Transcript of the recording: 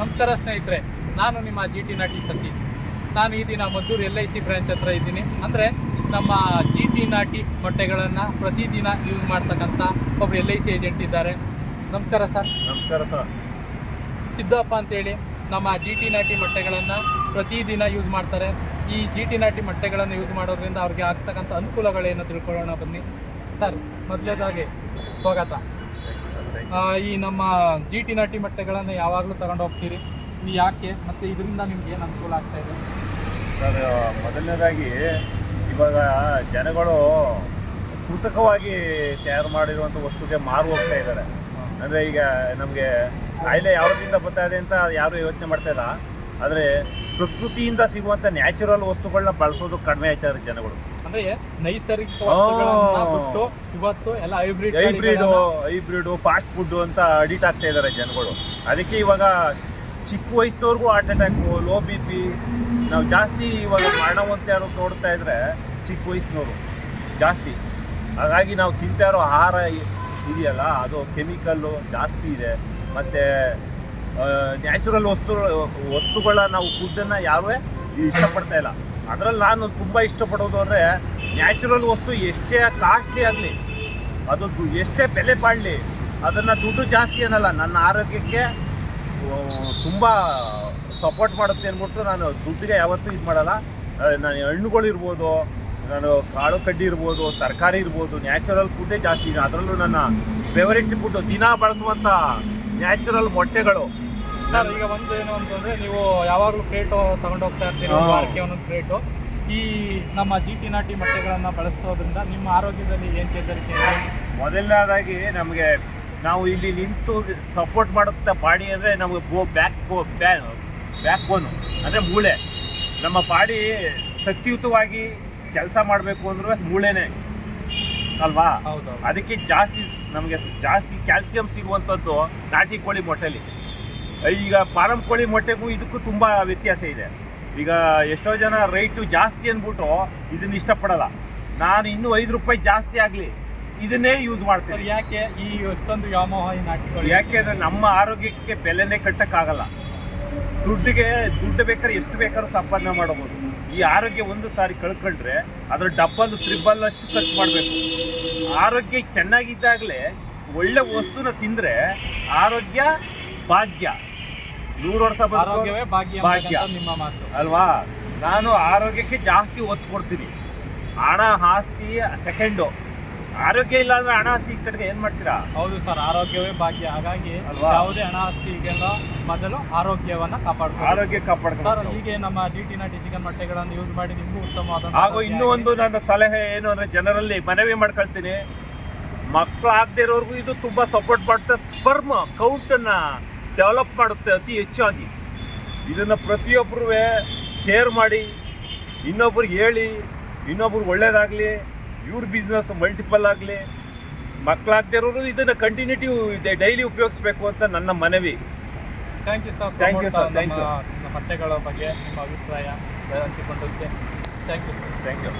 ನಮಸ್ಕಾರ ಸ್ನೇಹಿತರೆ ನಾನು ನಿಮ್ಮ ಜಿ ಟಿ ನಾಟಿ ಸತೀಶ್. ನಾನು ಈ ದಿನ Maddur L I C branch ಹತ್ರ ಇದ್ದೀನಿ. ಅಂದರೆ ನಮ್ಮ ಜಿ ಟಿ ನಾಟಿ ಮೊಟ್ಟೆಗಳನ್ನು ಪ್ರತಿದಿನ ಯೂಸ್ ಮಾಡ್ತಕ್ಕಂಥ ಒಬ್ಬರು ಎಲ್ ಐ ಸಿ ಏಜೆಂಟ್ ಇದ್ದಾರೆ. ನಮಸ್ಕಾರ ಸರ್. ನಮಸ್ಕಾರ ಸರ್. ಸಿದ್ದಪ್ಪ ಅಂತೇಳಿ ನಮ್ಮ ಜಿ ಟಿ ನಾಟಿ ಮೊಟ್ಟೆಗಳನ್ನು ಪ್ರತಿದಿನ ಯೂಸ್ ಮಾಡ್ತಾರೆ. ಈ ಜಿ ಟಿ ನಾಟಿ ಮೊಟ್ಟೆಗಳನ್ನು ಯೂಸ್ ಮಾಡೋದ್ರಿಂದ ಅವ್ರಿಗೆ ಆಗ್ತಕ್ಕಂಥ ಅನುಕೂಲಗಳೇನು ತಿಳ್ಕೊಳ್ಳೋಣ ಬನ್ನಿ. ಸರ್ ಮೊದಲೇದಾಗಿ ಸ್ವಾಗತ. ಈ ನಮ್ಮ ಜಿ ಟಿ ನಾಟಿ ಮೊಟ್ಟೆಗಳನ್ನು ಯಾವಾಗಲೂ ತಗೊಂಡು ಹೋಗ್ತೀರಿ? ನೀವು ಯಾಕೆ? ಮತ್ತು ಇದರಿಂದ ನಿಮ್ಗೆ ಏನು ಅನುಕೂಲ ಆಗ್ತಾ ಇದೆ? ಸರ್ ಮೊದಲನೇದಾಗಿ ಇವಾಗ ಜನಗಳು ಕೃತಕವಾಗಿ ತಯಾರು ಮಾಡಿರುವಂಥ ವಸ್ತುಗೆ ಮಾರು ಹೋಗ್ತಾ ಇದ್ದಾರೆ. ಅಂದರೆ ಈಗ ನಮಗೆ ಕಾಯಿಲೆ ಯಾವುದರಿಂದ ಬರ್ತಾ ಇದೆ ಅಂತ ಯಾರು ಯೋಚನೆ ಮಾಡ್ತಾ ಇಲ್ಲ. ಆದರೆ ಪ್ರಕೃತಿಯಿಂದ ಸಿಗುವಂಥ ನ್ಯಾಚುರಲ್ ವಸ್ತುಗಳನ್ನ ಬಳಸೋದು ಕಡಿಮೆ ಆಯ್ತಾರೆ ಜನಗಳು. ಅಂದ್ರೆ ನೈಸರ್ಗಿಕ ವಸ್ತುಗಳನ್ನ ಆ. ಬಿಟ್ಟು ಇವತ್ತು ಎಲ್ಲ hybrid hybrid hybrid fast food ಅಂತ ಅಡಿಟ್ ಆಗ್ತಾ ಇದ್ದಾರೆ ಜನಗಳು. ಅದಕ್ಕೆ ಇವಾಗ ಚಿಕ್ಕ ವಯಸ್ಸಿನವ್ರಿಗೂ heart attack low B P ನಾವು ಜಾಸ್ತಿ ಇವಾಗ ಮರಣವಂತೆ ಯಾರು ನೋಡ್ತಾ ಇದ್ರೆ ಚಿಕ್ಕ ವಯಸ್ಸಿನವರು ಜಾಸ್ತಿ. ಹಾಗಾಗಿ ನಾವು ತಿಂತಾ ಇರೋ ಆಹಾರ ಇದೆಯಲ್ಲ ಅದು ಕೆಮಿಕಲ್ಲು ಜಾಸ್ತಿ ಇದೆ. ಮತ್ತು ನ್ಯಾಚುರಲ್ ವಸ್ತು, ವಸ್ತುಗಳ ನಾವು ಫುಡ್ಡನ್ನು ಯಾರೂ ಇಷ್ಟಪಡ್ತಾ ಇಲ್ಲ. ಅದರಲ್ಲಿ ನಾನು ತುಂಬ ಇಷ್ಟಪಡೋದು ಅಂದರೆ ನ್ಯಾಚುರಲ್ ವಸ್ತು ಎಷ್ಟೇ ಕಾಸ್ಟ್ಲಿ ಆಗಲಿ, ಅದು ಎಷ್ಟೇ ಬೆಲೆ ಬಾಳಲಿ, ಅದನ್ನು ದುಡ್ಡು ಜಾಸ್ತಿ ಏನಲ್ಲ ನನ್ನ ಆರೋಗ್ಯಕ್ಕೆ ತುಂಬ ಸಪೋರ್ಟ್ ಮಾಡುತ್ತೆ ಅಂದ್ಬಿಟ್ಟು ನಾನು ದುಡ್ಡಿಗೆ ಯಾವತ್ತೂ ಇದು ಮಾಡಲ್ಲ. ನಾನು ಹಣ್ಣುಗಳಿರ್ಬೋದು ನಾನು ಕಾಳು ಕಡ್ಡಿ ಇರ್ಬೋದು, ತರಕಾರಿ ಇರ್ಬೋದು ನ್ಯಾಚುರಲ್ ಫುಡ್ಡೇ ಜಾಸ್ತಿ. ಅದರಲ್ಲೂ ನನ್ನ ಫೇವರೇಟ್ ಫುಡ್ಡು ದಿನ ಬಳಸುವಂಥ ನ್ಯಾಚುರಲ್ ಮೊಟ್ಟೆಗಳು. ಸರ್ ಈಗ ಒಂದು ಏನು ಅಂತಂದ್ರೆ ನೀವು ಯಾವಾಗಲೂ ಪ್ಲೇಟ್ ತಗೊಂಡೋಗ್ತಾ ಇರ್ತೀರಿ. ವಾರಕ್ಕೆ ಒಂದೊಂದು ಕ್ರೇಟು ಈ ನಮ್ಮ ಜಿ ಟಿ ನಾಟಿ ಮೊಟ್ಟೆಗಳನ್ನು ಬಳಸೋದ್ರಿಂದ ನಿಮ್ಮ ಆರೋಗ್ಯದಲ್ಲಿ ಏನು ಚೇತರಿಕೆ ಮೊದಲನೇದಾಗಿ ನಮಗೆ ನಾವು ಇಲ್ಲಿ ನಿಂತು ಸಪೋರ್ಟ್ ಮಾಡುತ್ತ ಬಾಡಿ ಅಂದರೆ ನಮಗೆ ಬೋ ಬ್ಯಾಕ್ ಬೋ ಬ್ಯಾಕ್ ಬೋನು ಅಂದರೆ ಮೂಳೆ. ನಮ್ಮ ಬಾಡಿ ಶಕ್ತಿಯುತವಾಗಿ ಕೆಲಸ ಮಾಡಬೇಕು ಅಂದ್ರೆ ಮೂಳೆನೇ. ಅಲ್ವಾ? ಹೌದು ಅದಕ್ಕೆ ಜಾಸ್ತಿ ನಮಗೆ ಜಾಸ್ತಿ ಕ್ಯಾಲ್ಸಿಯಂ ಸಿಗುವಂಥದ್ದು ನಾಟಿ ಕೋಳಿ ಮೊಟ್ಟೆಲಿ. ಈಗ ಫಾರಂ ಕೋಳಿ ಮೊಟ್ಟೆಗೂ ಇದಕ್ಕೂ ತುಂಬ ವ್ಯತ್ಯಾಸ ಇದೆ. ಈಗ ಎಷ್ಟೋ ಜನ ರೈಟು ಜಾಸ್ತಿ ಅಂದ್ಬಿಟ್ಟು ಇದನ್ನ ಇಷ್ಟಪಡಲ್ಲ. ನಾನು ಇನ್ನೂ ಐದು ರೂಪಾಯಿ ಜಾಸ್ತಿ ಆಗಲಿ ಇದನ್ನೇ ಯೂಸ್ ಸರ್ ಮಾಡ್ತೀನಿ ಯಾಕೆ ಈ ಎಷ್ಟೊಂದು ವ್ಯಾಮೋಹ ಈ ಯಾಕೆ ಅಂದರೆ ನಮ್ಮ ಆರೋಗ್ಯಕ್ಕೆ ಬೆಲೆನೇ ಕಟ್ಟಕ್ಕಾಗಲ್ಲ. ದುಡ್ಡಿಗೆ ದುಡ್ಡು ಬೇಕಾದ್ರೆ ಎಷ್ಟು ಬೇಕಾದ್ರೂ ಸಂಪಾದನೆ ಮಾಡಬಹುದು ಈ ಆರೋಗ್ಯ ಒಂದು ಸಾರಿ ಕಳ್ಕೊಂಡ್ರೆ ಅದ್ರ ಡಬ್ಬಲ್ ತ್ರಿಬಲ್ ಅಷ್ಟು ಖರ್ಚು ಮಾಡಬೇಕು. ಆರೋಗ್ಯ ಚೆನ್ನಾಗಿದ್ದಾಗಲೇ ಒಳ್ಳೆ ವಸ್ತುನ ತಿಂದ್ರೆ ಆರೋಗ್ಯ ಭಾಗ್ಯ. ನೂರು ವರ್ಷ ಆರೋಗ್ಯವೇ ಭಾಗ್ಯ ಭಾಗ್ಯ. ನಿಮ್ಮ ಮಾತು. ಅಲ್ವಾ? ನಾನು ಆರೋಗ್ಯಕ್ಕೆ ಜಾಸ್ತಿ ಒತ್ತು ಕೊಡ್ತೀನಿ. ಹಣ ಆಸ್ತಿ ಸೆಕೆಂಡು ಆರೋಗ್ಯ ಇಲ್ಲ ಅಂದ್ರೆ ಹಣ ಆಸ್ತಿ ಕಡೆಗೆ ಏನು ಮಾಡ್ತೀರಾ? ಹೌದು ಸರ್ ಆರೋಗ್ಯವೇ ಭಾಗ್ಯ. ಹಾಗಾಗಿ ಅಲ್ವಾ? ಯಾವುದೇ ಹಣ ಆಸ್ತಿ ಈಗೆಲ್ಲ ಮೊದಲು ಆರೋಗ್ಯವನ್ನ ಕಾಪಾಡ್ತಾರೆ ಆರೋಗ್ಯ ಸರ್ ಕಾಪಾಡ್ಕೊಂಡು ಹೀಗೆ ನಮ್ಮ ಡಿ ಟಿ ನಾಟಿ ಚಿಕನ್ ಮೊಟ್ಟೆಗಳನ್ನು ಯೂಸ್ ಮಾಡಿ ನಿಮಗೂ ಉತ್ತಮವಾದ ಹಾಗೂ ಇನ್ನೂ ಒಂದು ನನ್ನ ಸಲಹೆ ಏನು ಅಂದ್ರೆ ಜನರಲ್ಲಿ ಮನವಿ ಮಾಡ್ಕೊಳ್ತೀನಿ. ಮಕ್ಕಳು ಆಗದೆ ಇರೋರ್ಗೂ ಇದು ತುಂಬಾ ಸಪೋರ್ಟ್ ಮಾಡುತ್ತೆ. ಸ್ಪರ್ಮ್ ಅನ್ನ ಡೆವಲಪ್ ಮಾಡುತ್ತೆ ಅತಿ ಹೆಚ್ಚಾಗಿ. ಇದನ್ನ ಪ್ರತಿಯೊಬ್ಬರೂ ಶೇರ್ ಮಾಡಿ ಇನ್ನೊಬ್ರಿಗೆ ಹೇಳಿ ಇನ್ನೊಬ್ರಿಗೆ ಒಳ್ಳೇದಾಗಲಿ. ಇವ್ರ ಬಿಸ್ನೆಸ್ ಮಲ್ಟಿಪಲ್ ಆಗಲಿ ಇರೋರು ಇದನ್ನು ಕಂಟಿನ್ಯೂಟಿ ಡೈಲಿ ಉಪಯೋಗಿಸ್ಬೇಕು ಅಂತ ನನ್ನ ಮನವಿ. Thank you sir thank you sir thank you ಬಗ್ಗೆ ನಿಮ್ಮ ಅಭಿಪ್ರಾಯ ಹಂಚಿಕೊಂಡಿದ್ದೆ thank you sir thank you